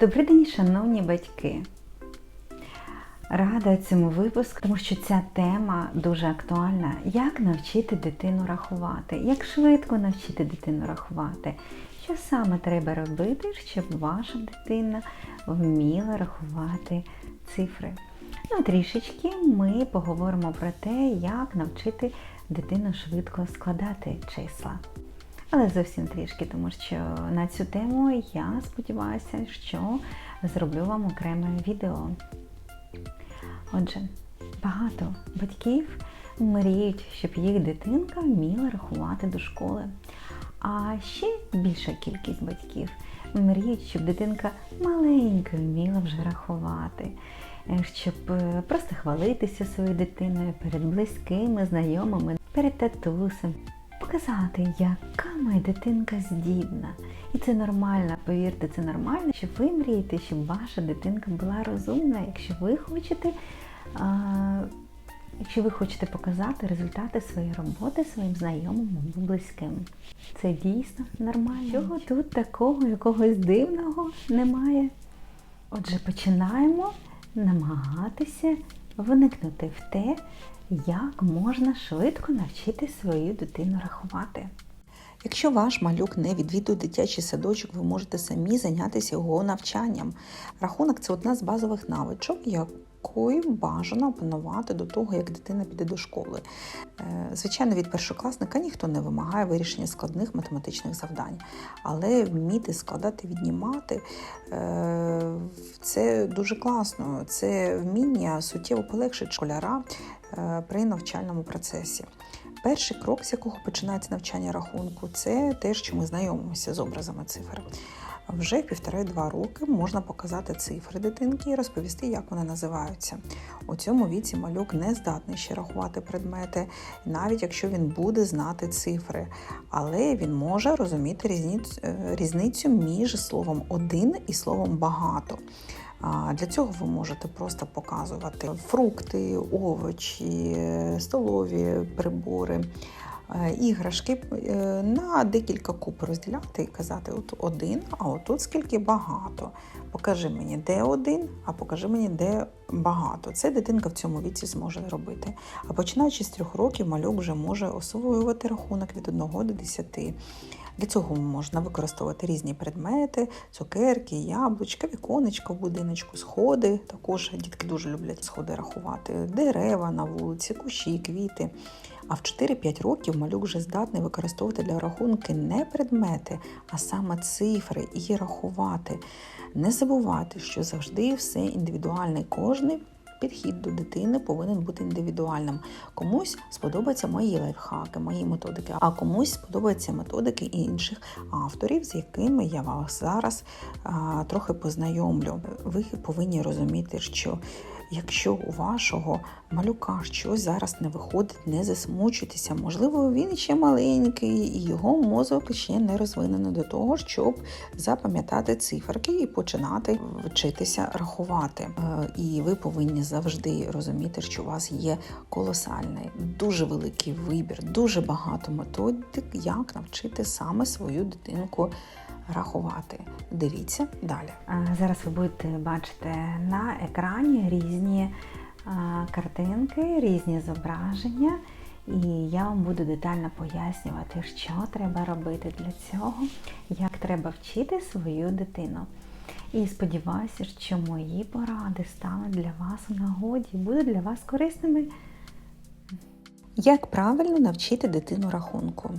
Добрий день, шановні батьки! Рада цьому випуску, тому що ця тема дуже актуальна. Як навчити дитину рахувати? Як швидко навчити дитину рахувати? Що саме треба робити, щоб ваша дитина вміла рахувати цифри? Ну, трішечки ми поговоримо про те, як навчити дитину швидко складати числа. Але зовсім трішки, тому що на цю тему я сподіваюся, що зроблю вам окреме відео. Отже, багато батьків мріють, щоб їх дитинка вміла рахувати до школи. А ще більша кількість батьків мріють, щоб дитинка маленька вміла вже рахувати, е, щоб е, просто хвалитися своєю дитиною перед близькими, знайомими, перед татусем. Показати, яка моя дитинка здібна. І це нормально, повірте, це нормально, що ви мрієте, щоб ваша дитинка була розумна, якщо ви хочете. А, Якщо ви хочете показати результати своєї роботи своїм знайомим або близьким, це дійсно нормально. Чого тут такого якогось дивного немає? Отже, починаємо намагатися вникнути в те, як можна швидко навчити свою дитину рахувати. Якщо ваш малюк не відвідує дитячий садочок, ви можете самі зайнятися його навчанням. Рахунок це одна з базових навичок, якою бажано опанувати до того, як дитина піде до школи. Е, Звичайно, від першокласника ніхто не вимагає вирішення складних математичних завдань, але вміти складати, віднімати е, це дуже класно. Це вміння суттєво полегшить школяра при навчальному процесі. Перший крок, з якого починається навчання рахунку, це те, що ми знайомимося з образами цифр. Вже півтори-два роки можна показати цифри дитинки і розповісти, як вони називаються. У цьому віці малюк не здатний ще рахувати предмети, навіть якщо він буде знати цифри, але він може розуміти різницю, різницю між словом один і словом багато. Для цього ви можете просто показувати фрукти, овочі, столові прибори, іграшки е, на декілька куб розділяти і казати: от один, а отут скільки багато. Покажи мені, де один, а покажи мені, де багато. Це дитинка в цьому віці зможе робити. А починаючи з трьох років, малюк вже може освоювати рахунок від 1 до 10. Для цього можна використовувати різні предмети, цукерки, яблучка, віконечка в будиночку, сходи. Також дітки дуже люблять сходи рахувати, дерева на вулиці, кущі, квіти. А в 4-5 років малюк вже здатний використовувати для рахунки не предмети, а саме цифри і рахувати. Не забувати, що завжди все індивідуальне, кожний підхід до дитини повинен бути індивідуальним. Комусь сподобаються мої лайфхаки, мої методики, а комусь сподобаються методики інших авторів, з якими я вас зараз а, трохи познайомлю. Ви повинні розуміти, що якщо у вашого малюка щось зараз не виходить, не засмучуйтеся. Можливо, він ще маленький, і його мозок ще не розвинений до того, щоб запам'ятати циферки і починати вчитися рахувати. Е, І ви повинні завжди розуміти, що у вас є колосальний, дуже великий вибір, дуже багато методик, як навчити саме свою дитинку рахувати. Дивіться далі. Зараз ви будете бачити на екрані різні картинки, різні зображення, і я вам буду детально пояснювати, що треба робити для цього, як треба вчити свою дитину. І сподіваюся, що мої поради стануть для вас у нагоді, будуть для вас корисними. Як правильно навчити дитину рахунку?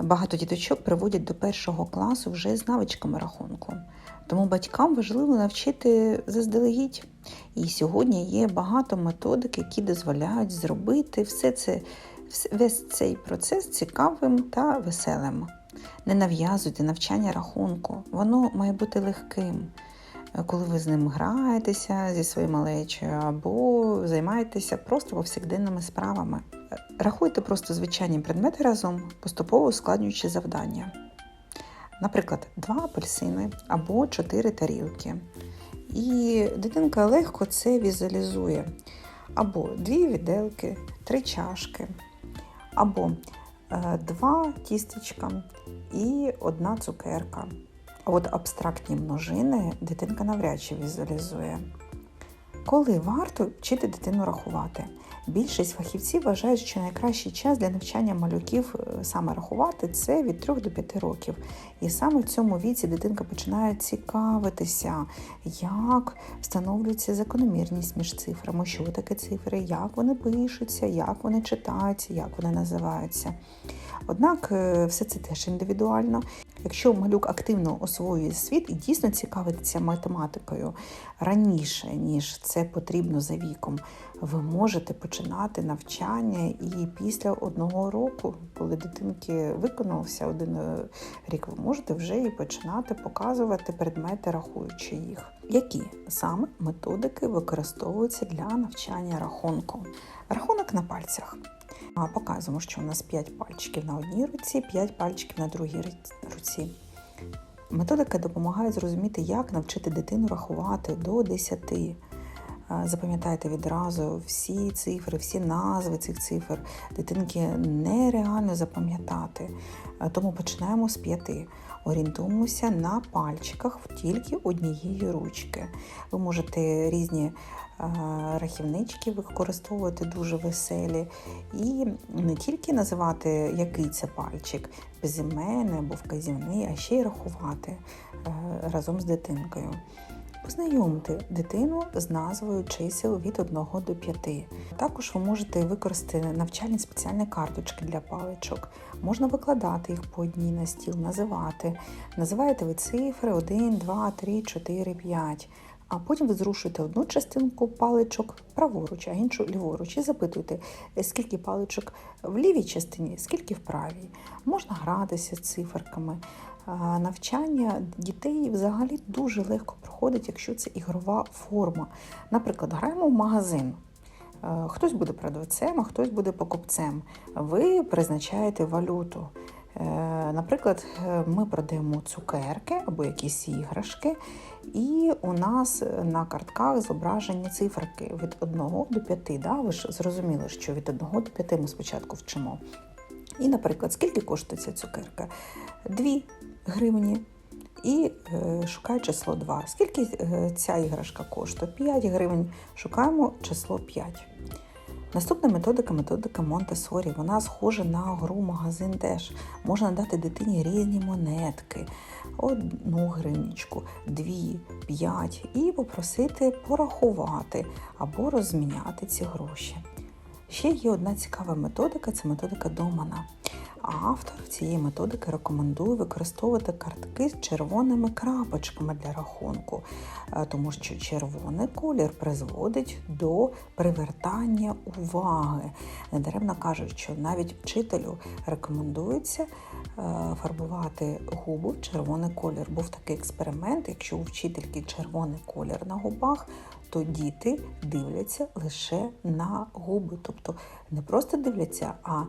Багато діточок приводять до першого класу вже з навичками рахунку. Тому батькам важливо навчити заздалегідь. І сьогодні є багато методик, які дозволяють зробити все це, весь цей процес цікавим та веселим. Не нав'язуйте навчання рахунку, воно має бути легким. Коли ви з ним граєтеся зі своєю малечою або займаєтеся просто повсякденними справами. Рахуйте просто звичайні предмети разом, поступово ускладнюючи завдання. Наприклад, два апельсини або чотири тарілки. І дитинка легко це візуалізує. Або дві віделки, три чашки, або е, два тістечка і одна цукерка. А от абстрактні множини дитинка навряд чи візуалізує. Коли варто вчити дитину рахувати? Більшість фахівців вважають, що найкращий час для навчання малюків е, саме рахувати це від 3 до 5 років. І саме в цьому віці дитинка починає цікавитися, як встановлюється закономірність між цифрами, що таке цифри, як вони пишуться, як вони читаються, як вони називаються. Однак е, все це теж індивідуально. Якщо малюк активно освоює світ і дійсно цікавиться математикою раніше, ніж це потрібно за віком, ви можете починати навчання і після одного року, коли дитинки виконався один е, рік, ви можете вже і починати показувати предмети, рахуючи їх. Які саме методики використовуються для навчання рахунку? Рахунок на пальцях. Показуємо, що у нас 5 пальчиків на одній руці, 5 пальчиків на другій руці. Методика допомагає зрозуміти, як навчити дитину рахувати до 10. Запам'ятайте відразу всі цифри, всі назви цих цифр. Дитинки нереально запам'ятати. Тому починаємо з 5. Орієнтуємося на пальчиках тільки однієї ручки. Ви можете різні рахівнички використовувати дуже веселі. І не тільки називати, який це пальчик, безіменний або вказівний, а ще й рахувати е, разом з дитинкою. Познайомити дитину з назвою чисел від 1 до 5. Також ви можете використати навчальні спеціальні карточки для паличок. Можна викладати їх по одній на стіл, називати. Називаєте ви цифри 1, 2, 3, 4, 5. А потім ви зрушуєте одну частинку паличок праворуч, а іншу ліворуч, і запитуєте, скільки паличок в лівій частині, скільки в правій. Можна гратися з циферками. Навчання дітей взагалі дуже легко проходить, якщо це ігрова форма. Наприклад, граємо в магазин. Е, Хтось буде продавцем, а хтось буде покупцем. Ви призначаєте валюту. Е, Наприклад, е, ми продаємо цукерки або якісь іграшки, і у нас на картках зображені циферки від 1 до 5. Да? Ви ж зрозуміли, що від 1 до 5 ми спочатку вчимо. І, наприклад, скільки коштує ця цукерка? 2 гривні. І е, шукаю число 2. Скільки е, ця іграшка коштує? 5 гривень. Шукаємо число 5. Наступна методика методика Монтесорі. Вона схожа на гру магазин теж. Можна дати дитині різні монетки, одну гривничку, дві, п'ять, і попросити порахувати або розміняти ці гроші. Ще є одна цікава методика це методика Домана. А автор цієї методики рекомендує використовувати картки з червоними крапочками для рахунку, е, тому що червоний колір призводить до привертання уваги. Недаремно кажуть, що навіть вчителю рекомендується е, фарбувати губи в червоний колір. Був такий експеримент, якщо у вчительки червоний колір на губах, то діти дивляться лише на губи. Тобто не просто дивляться, а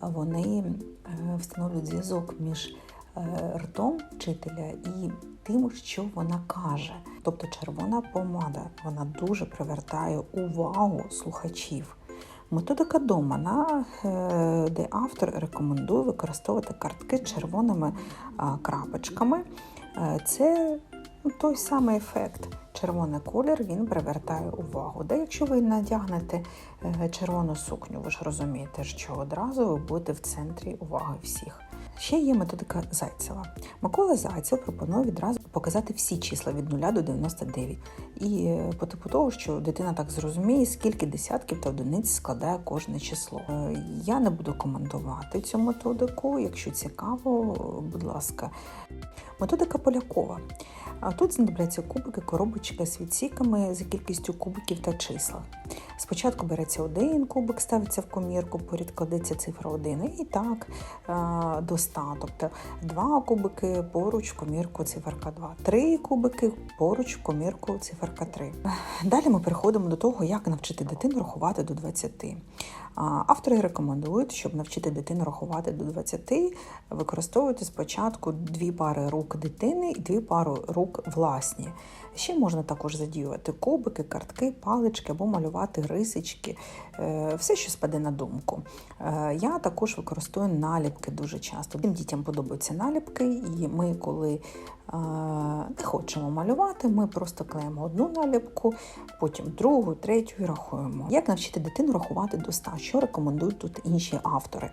вони е, встановлюють зв'язок між е, ртом вчителя і тим, що вона каже. Тобто червона помада вона дуже привертає увагу слухачів. Методика Домана, е, де автор рекомендує використовувати картки червоними крапочками. Це той самий ефект. Червоний колір він привертає увагу. Де якщо ви надягнете е, червону сукню, ви ж розумієте, що одразу ви будете в центрі уваги всіх. Ще є методика Зайцева. Микола Зайцев пропонує відразу показати всі числа від 0 до 99. І е, по типу того, що дитина так зрозуміє, скільки десятків та одиниць складає кожне число. Е, Я не буду коментувати цю методику. Якщо цікаво, будь ласка. Методика Полякова. Тут знадобляться кубики, коробочки з відсіками за кількістю кубиків та числа. Спочатку береться один кубик, ставиться в комірку, поряд кладеться цифра 1 і так е, до 100. Тобто два кубики поруч в комірку циферка 2, три кубики поруч в комірку циферка 3. Далі ми переходимо до того, як навчити дитину рахувати до 20. Автори рекомендують, щоб навчити дитину рахувати до 20, використовувати спочатку дві пари рук дитини і дві пари рук власні. Ще можна також задіювати кубики, картки, палички або малювати рисочки, е, все, що спаде на думку. Е, Я також використовую наліпки дуже часто. Тим дітям подобаються наліпки, і ми, коли е, не хочемо малювати, ми просто клеїмо одну наліпку, потім другу, третю і рахуємо. Як навчити дитину рахувати до 100? Що рекомендують тут інші автори?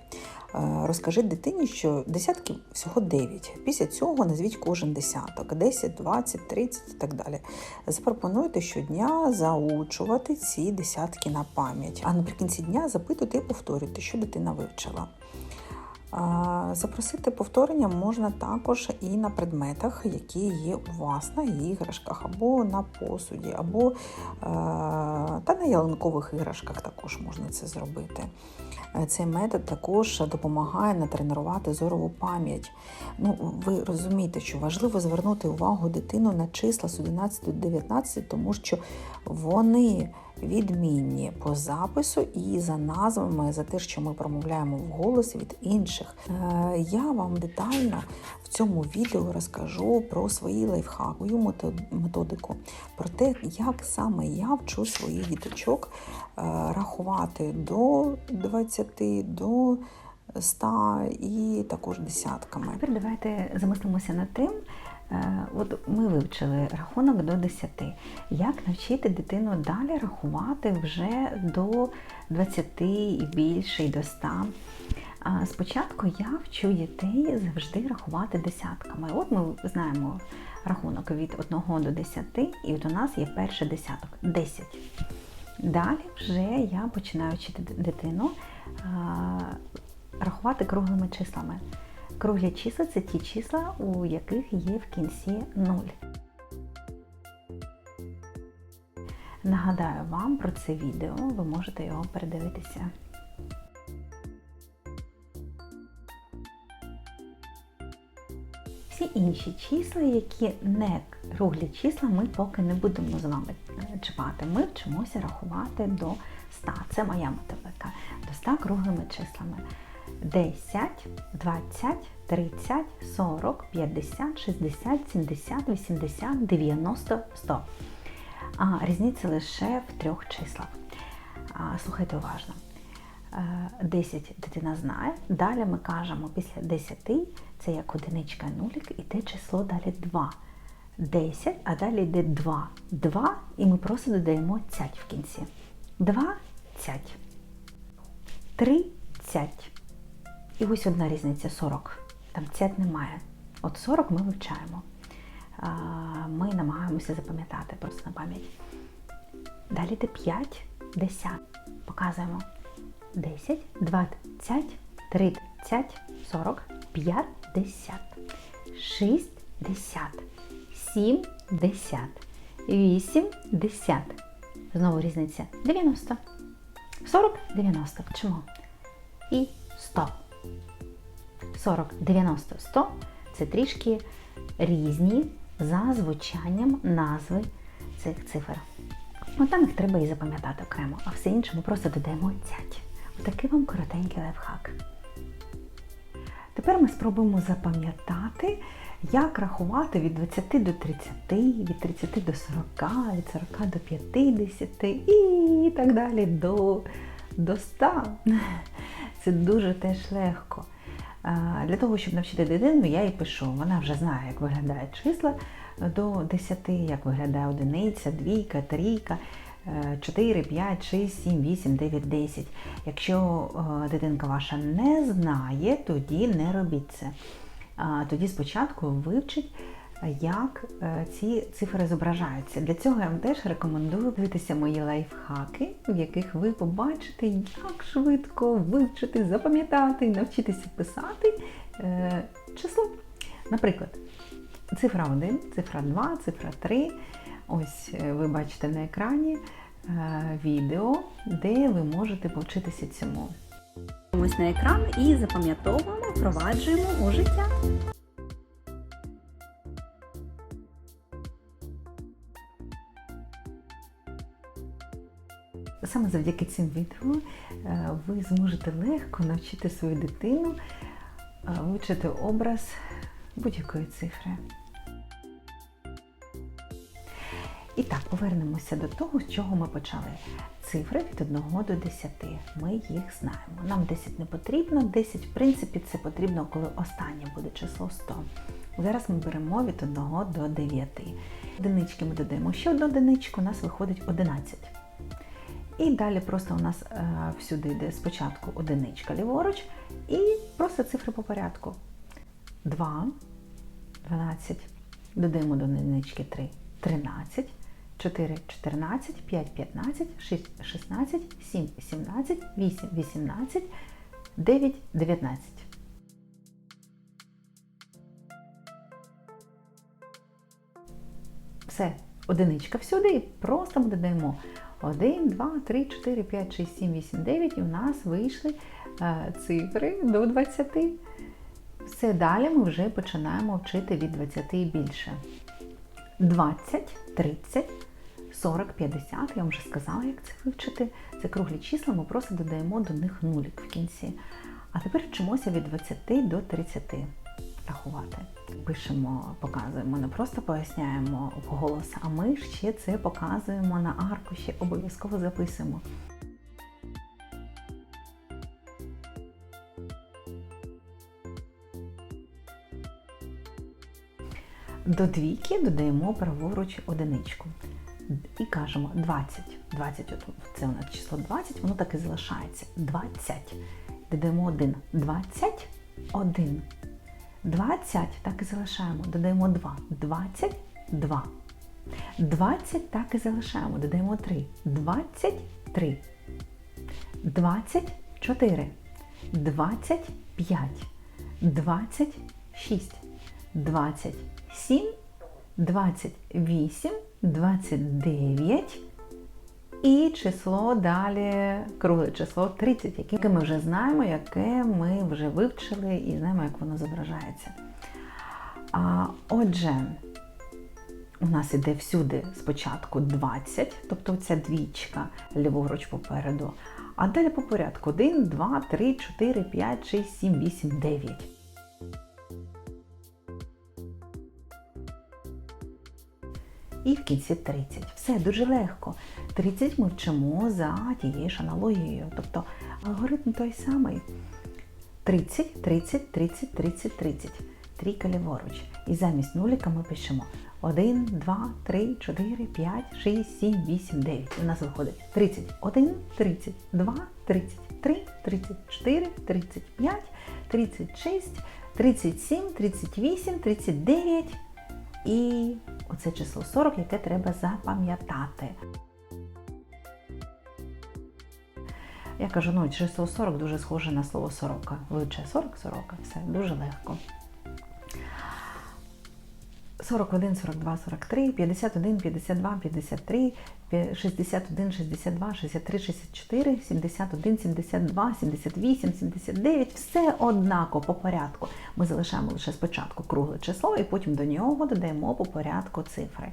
Розкажіть дитині, що десятків всього 9. Після цього назвіть кожен десяток 10, 20, 30 і так далі. Запропонуйте щодня заучувати ці десятки на пам'ять. А наприкінці дня запитуйте і повторюйте, що дитина вивчила. Запросити повторення можна також і на предметах, які є у вас на іграшках, або на посуді, або е, та на ялинкових іграшках також можна це зробити. Е, Цей метод також допомагає натренувати зорову пам'ять. Ну, ви розумієте, що важливо звернути увагу дитину на числа з 11 до 19, тому що вони відмінні по запису і за назвами, за те, що ми промовляємо вголос від інших. Е, Я вам детально в цьому відео розкажу про свої лайфхаки, методику, про те, як саме я вчу своїх діточок е, рахувати до 20, до 100 і також десятками. Тепер давайте замислимося над тим. Е, От ми вивчили рахунок до 10. Як навчити дитину далі рахувати вже до 20 і більше, і до 100? Спочатку я вчу дітей завжди рахувати десятками. От ми знаємо рахунок від 1 до 10, і от у нас є перший десяток 10. Далі вже я починаю вчити дитину рахувати круглими числами. Круглі числа це ті числа, у яких є в кінці 0. Нагадаю вам про це відео, ви можете його передивитися. Всі інші числа, які не круглі числа, ми поки не будемо з вами е, чіпати. Ми вчимося рахувати до 100. Це моя методика. До 100 круглими числами. 10, 20, 30, 40, 50, 60, 70, 80, 90, 100. А, Різниця лише в трьох числах. А, Слухайте уважно. Е, 10 дитина знає. Далі ми кажемо після 10 це як одиничка нулік, іде число далі 2. 10, а далі йде 2. 2, і ми просто додаємо цять в кінці. 20. 30. І ось одна різниця 40. Там цять немає. От 40 ми вивчаємо. Ми намагаємося запам'ятати просто на пам'ять. Далі йде 5, 10. Показуємо. 10, 20, 30, 40, 50, 60, 70, 80. Знову різниця 90. 40, 90. Вчимо. І 100. 40, 90, 100 це трішки різні за звучанням назви цих цифр. От там їх треба і запам'ятати окремо, а все інше ми просто додаємо цять. Отакий вам коротенький лайфхак. Тепер ми спробуємо запам'ятати, як рахувати від 20 до 30, від 30 до 40, від 40 до 50 і так далі до, до 100. Це дуже теж легко. Для того, щоб навчити дитину, я їй пишу. Вона вже знає, як виглядають числа до 10, як виглядає одиниця, двійка, трійка. 4, 5, 6, 7, 8, 9, 10. Якщо е, дитинка ваша не знає, тоді не робіть це. Тоді спочатку вивчить, як е, ці цифри зображаються. Для цього я вам теж рекомендую дивитися мої лайфхаки, в яких ви побачите, як швидко вивчити, запам'ятати, навчитися писати е, число. Наприклад, цифра 1, цифра 2, цифра 3. Ось е, ви бачите на екрані відео, де ви можете повчитися цьому. Ось на екран і запам'ятовуємо, впроваджуємо у життя. Саме завдяки цим відео е, ви зможете легко навчити свою дитину е, вивчити образ будь-якої цифри. І так, повернемося до того, з чого ми почали. Цифри від 1 до 10. Ми їх знаємо. Нам 10 не потрібно, 10, в принципі, це потрібно, коли останнє буде число 100. Зараз ми беремо від 1 до 9. Одинички ми додаємо ще одну одиничку, у нас виходить 11. І далі просто у нас е, всюди йде спочатку одиничка ліворуч і просто цифри по порядку. 2, 12, додаємо до одинички 3, 13, 4, 14, 5, 15, 6, 16, 7, 17, 8, 18, 9, 19. Все, одиничка всюди, і просто ми додаємо 1, 2, 3, 4, 5, 6, 7, 8, 9 і в нас вийшли е, цифри до 20. Все далі ми вже починаємо вчити від 20 і більше. 20, 30, 40, 50, я вам вже сказала, як це вивчити. Це круглі числа, ми просто додаємо до них нулік в кінці. А тепер вчимося від 20 до 30 рахувати. Пишемо, показуємо, не просто поясняємо вголос, а ми ще це показуємо на аркуші, обов'язково записуємо. До двійки додаємо праворуч одиничку. І кажемо 20. 20, це у нас число 20, воно так і залишається. 20. Додаємо 1. 21. 20 так і залишаємо. Додаємо 2. 22. 20 так і залишаємо. Додаємо 3. 23. 24. 25. 26. 27, 28, 29 і число далі, кругле число 30, яке ми вже знаємо, яке ми вже вивчили і знаємо, як воно зображається. А, отже, у нас іде всюди спочатку 20, тобто ця двічка ліворуч попереду. А далі по порядку 1, 2, 3, 4, 5, 6, 7, 8, 9. І в кінці 30. Все дуже легко. 30 ми вчимо за тією ж аналогією. Тобто алгоритм той самий. 30, 30, 30, 30, 30. Трійка ліворуч. І замість нуліка ми пишемо 1, 2, 3, 4, 5, 6, 7, 8, 9. І у нас виходить 31, 32, 33, 34, 35, 36, 37, 38, 39 і оце число 40, яке треба запам'ятати. Я кажу, ну число 40 дуже схоже на слово сорока. Вивчає 40, сорока, все дуже легко. 41, 42, 43, 51, 52, 53, 61, 62, 63, 64, 71, 72, 78, 79. Все однаково по порядку. Ми залишаємо лише спочатку кругле число і потім до нього додаємо по порядку цифри.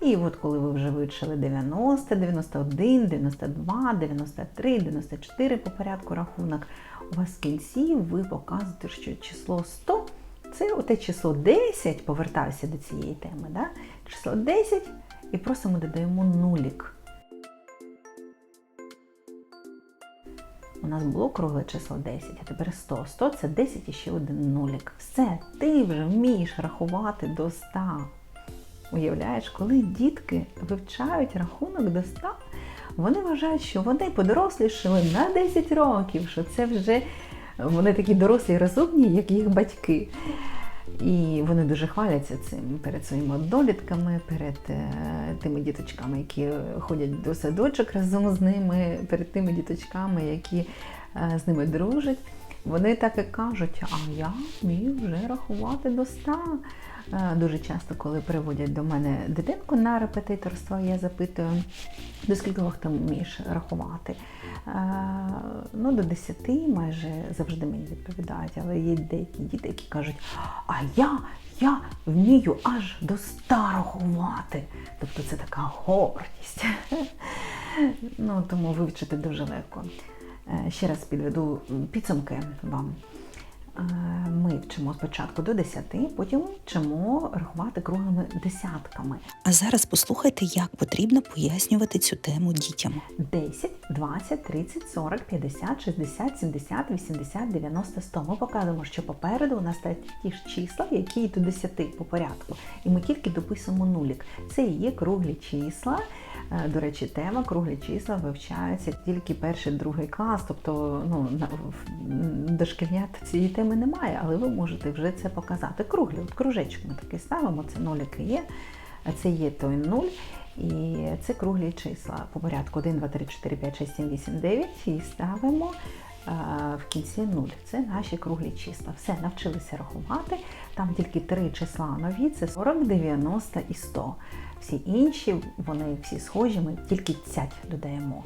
І от коли ви вже вивчили 90, 91, 92, 93, 94 по порядку рахунок, у вас в кінці ви показуєте, що число 100 це оте число 10, повертаюся до цієї теми, да? число 10 і просто ми додаємо нулік. У нас було кругле число 10, а тепер 100. 100 це 10 і ще один нулік. Все, ти вже вмієш рахувати до 100. Уявляєш, коли дітки вивчають рахунок до 100, вони вважають, що вони подорослішили на 10 років, що це вже вони такі дорослі і розумні, як їх батьки. І вони дуже хваляться цим перед своїми однолітками, перед е, тими діточками, які ходять до садочок разом з ними, перед тими діточками, які е, з ними дружать. Вони так і кажуть, а я вмію вже рахувати до ста. Дуже часто, коли приводять до мене дитинку на репетиторство, я запитую, до скількох ти вмієш рахувати. Ну, до 10 майже завжди мені відповідають, але є деякі діти, які кажуть, а я, я вмію аж до 100 рахувати. Тобто це така гордість. Ну, тому вивчити дуже легко. Е, Ще раз підведу підсумки вам. Е, ми вчимо спочатку до 10, потім вчимо рахувати круглими десятками. А зараз послухайте, як потрібно пояснювати цю тему дітям. 10, 20, 30, 40, 50, 60, 70, 80, 90, 100. Ми показуємо, що попереду у нас ті ж числа, які до 10 по порядку. І ми тільки дописуємо нулік. Це і є круглі числа. Е, До речі, тема круглі числа вивчається тільки перший, другий клас. Тобто, ну дошкільнят цієї теми немає, але ви можете вже це показати. Круглі, от кружечок ми такий ставимо, це ноліки є. Це є той 0, і це круглі числа по порядку 1, 2, 3, 4, 5, 6, 7, 8, 9 і ставимо е, в кінці 0. Це наші круглі числа. Все, навчилися рахувати. Там тільки три числа нові, це 40, 90 і 100. Всі інші, вони всі схожі, ми тільки цять додаємо.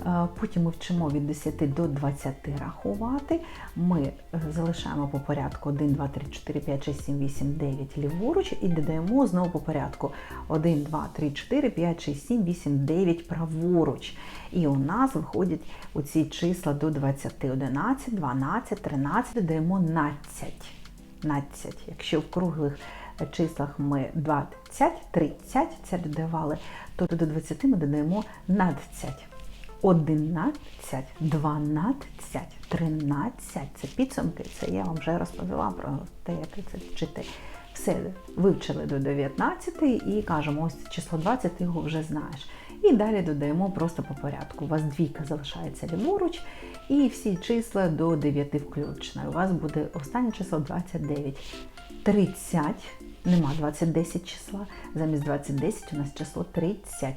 Е, Потім ми вчимо від 10 до 20 рахувати. Ми е, залишаємо по порядку 1, 2, 3, 4, 5, 6, 7, 8, 9 ліворуч і додаємо знову по порядку 1, 2, 3, 4, 5, 6, 7, 8, 9 праворуч. І у нас виходять оці числа до 20. 11, 12, 13, додаємо 12. 15. Якщо в круглих числах ми 20, 30 це додавали, то до 20 ми додаємо надцять. 11, 12, 13 це підсумки. Це я вам вже розповіла про те, як це вчити. Все вивчили до 19 і кажемо, ось число 20, ти його вже знаєш. І далі додаємо просто по порядку. У вас двійка залишається ліворуч, і всі числа до 9 включно. У вас буде останнє число 29. 30, нема 20-10 числа, замість 20-10 у нас число 30.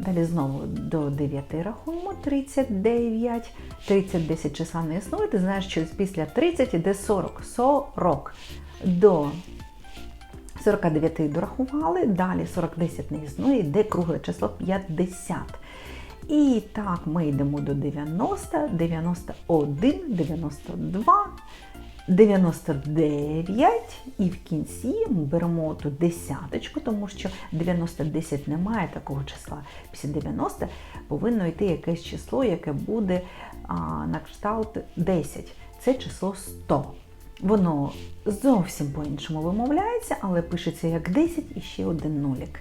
Далі знову до 9 рахуємо 39. 30-10 числа не існує. Ти знаєш, що після 30 іде 40. 40 до 49 дорахували, далі 40-10 не існує, йде кругле число 50. І так, ми йдемо до 90, 91, 92, 99 і в кінці ми беремо ту десяточку, тому що 90-10 немає такого числа. Після 90 повинно йти якесь число, яке буде а, на кшталт 10. Це число 100. Воно зовсім по-іншому вимовляється, але пишеться як 10 і ще один нулік.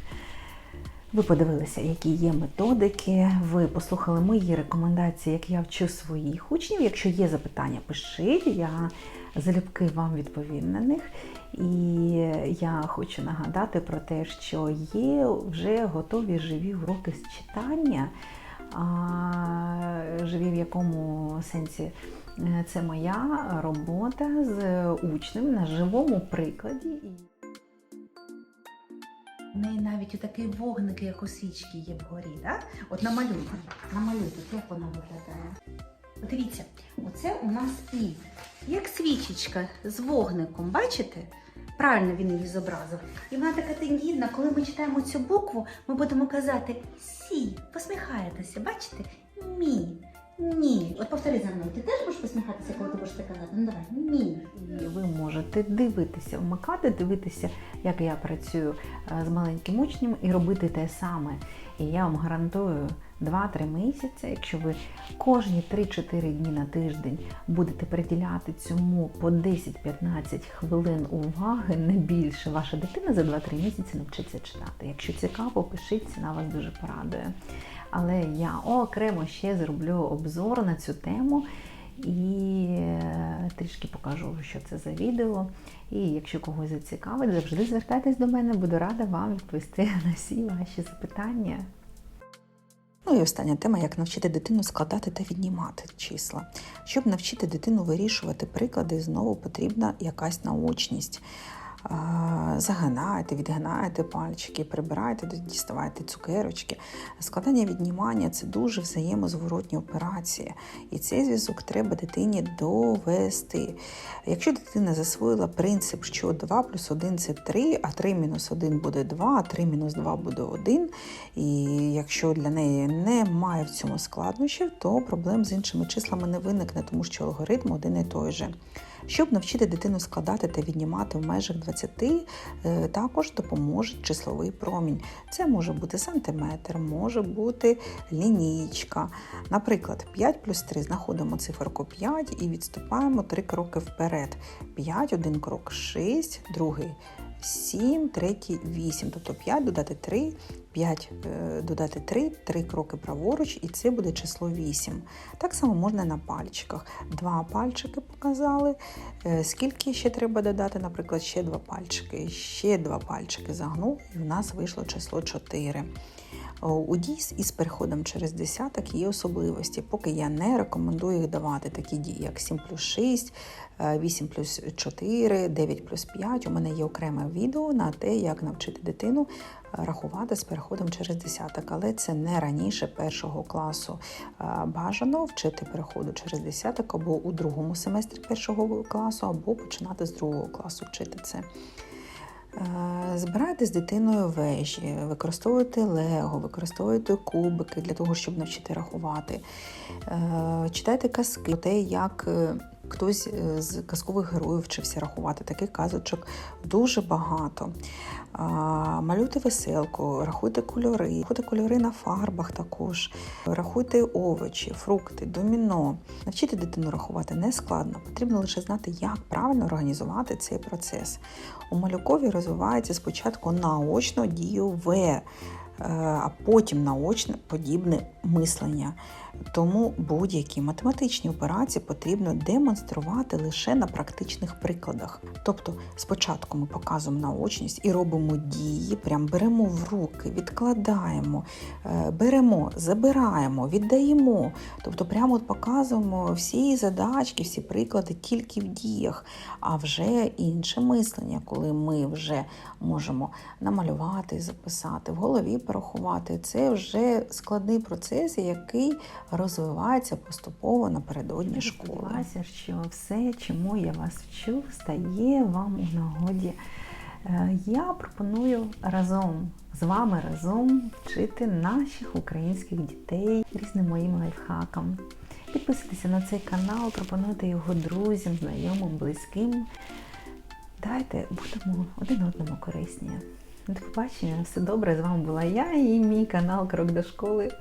Ви подивилися, які є методики. Ви послухали мої рекомендації, як я вчу своїх учнів. Якщо є запитання, пишіть. Я залюбки вам відповім на них. І я хочу нагадати про те, що є вже готові живі уроки з читання. Живі в якому сенсі Е, це моя робота з учнем на живому прикладі. У неї навіть отакий вогник, як у свічки є вгорі, так? От намалюйте, намалюйте, як вона виглядає. Дивіться, оце у нас і як свічечка з вогником, бачите? Правильно він її зобразив. І вона така тендітна, коли ми читаємо цю букву, ми будемо казати сі, посміхаєтеся, бачите? Мі. Ні. От повтори за мною. Ти теж будеш посміхатися, коли ти будеш це казати? Ну давай, Ні. Ви можете дивитися, вмикати, дивитися, як я працюю е, з маленьким учнем і робити те саме. І я вам гарантую 2-3 місяці, якщо ви кожні 3-4 дні на тиждень будете приділяти цьому по 10-15 хвилин уваги, не більше, ваша дитина за 2-3 місяці навчиться читати. Якщо цікаво, пишіть, ціна вас дуже порадує. Але я окремо ще зроблю обзор на цю тему і е, трішки покажу, що це за відео. І якщо когось зацікавить, завжди звертайтесь до мене, буду рада вам відповісти на всі ваші запитання. Ну і остання тема, як навчити дитину складати та віднімати числа. Щоб навчити дитину вирішувати приклади, знову потрібна якась наочність. А, Загинайте, відгинайте пальчики, прибирайте, діставайте цукерочки. Складання віднімання це дуже взаємозворотні операції, і цей зв'язок треба дитині довести. Якщо дитина засвоїла принцип, що 2 плюс 1 це 3, а 3 мінус 1 буде 2, а 3 мінус 2 буде 1, і якщо для неї немає в цьому складнощів, то проблем з іншими числами не виникне, тому що алгоритм один і той же. Щоб навчити дитину складати та віднімати в межах 20, е, також допоможе числовий промінь. Це може бути сантиметр, може бути лінійка. Наприклад, 5 плюс 3 знаходимо циферку 5 і відступаємо 3 кроки вперед. 5, один крок 6, другий 7, третій 8. Тобто 5 додати 3, 5 е, додати 3, 3 кроки праворуч, і це буде число 8. Так само можна на пальчиках. Два пальчики показали. Е, Скільки ще треба додати? Наприклад, ще два пальчики. Ще два пальчики загнув, і в нас вийшло число 4. О, У дійс із переходом через десяток є особливості. Поки я не рекомендую їх давати такі дії, як 7 плюс 6, е, 8 плюс 4, 9 плюс 5. У мене є окреме відео на те, як навчити дитину е, рахувати з переходом через десяток, але це не раніше першого класу. Е, Бажано вчити переходу через десяток або у другому семестрі першого класу, або починати з другого класу вчити це. Збирайте з дитиною вежі, використовуйте лего, використовуйте кубики для того, щоб навчити рахувати. Е, Читайте казки про те, як е, хтось е, з казкових героїв вчився рахувати. Таких казочок дуже багато. Малюйте веселку, рахуйте кольори, рахуйте кольори на фарбах також, рахуйте овочі, фрукти, доміно. Навчити дитину рахувати не складно, потрібно лише знати, як правильно організувати цей процес. У малюкові розвивається спочатку наочно дію е, а потім наочне подібне мислення. Тому будь-які математичні операції потрібно демонструвати лише на практичних прикладах. Тобто, спочатку ми показуємо наочність і робимо дії, прям беремо в руки, відкладаємо, е, беремо, забираємо, віддаємо. Тобто, прямо от показуємо всі задачки, всі приклади тільки в діях, а вже інше мислення, коли ми вже можемо намалювати, записати, в голові порахувати. Це вже складний процес, який розвивається поступово напередодні школи. Сподіваюся, що все, чому я вас вчу, стає вам у нагоді. Е, Я пропоную разом з вами разом вчити наших українських дітей різним моїм лайфхакам. Підписуйтеся на цей канал, пропонуйте його друзям, знайомим, близьким. Давайте будемо один одному корисні. До побачення, все добре. З вами була я і мій канал Крок до школи.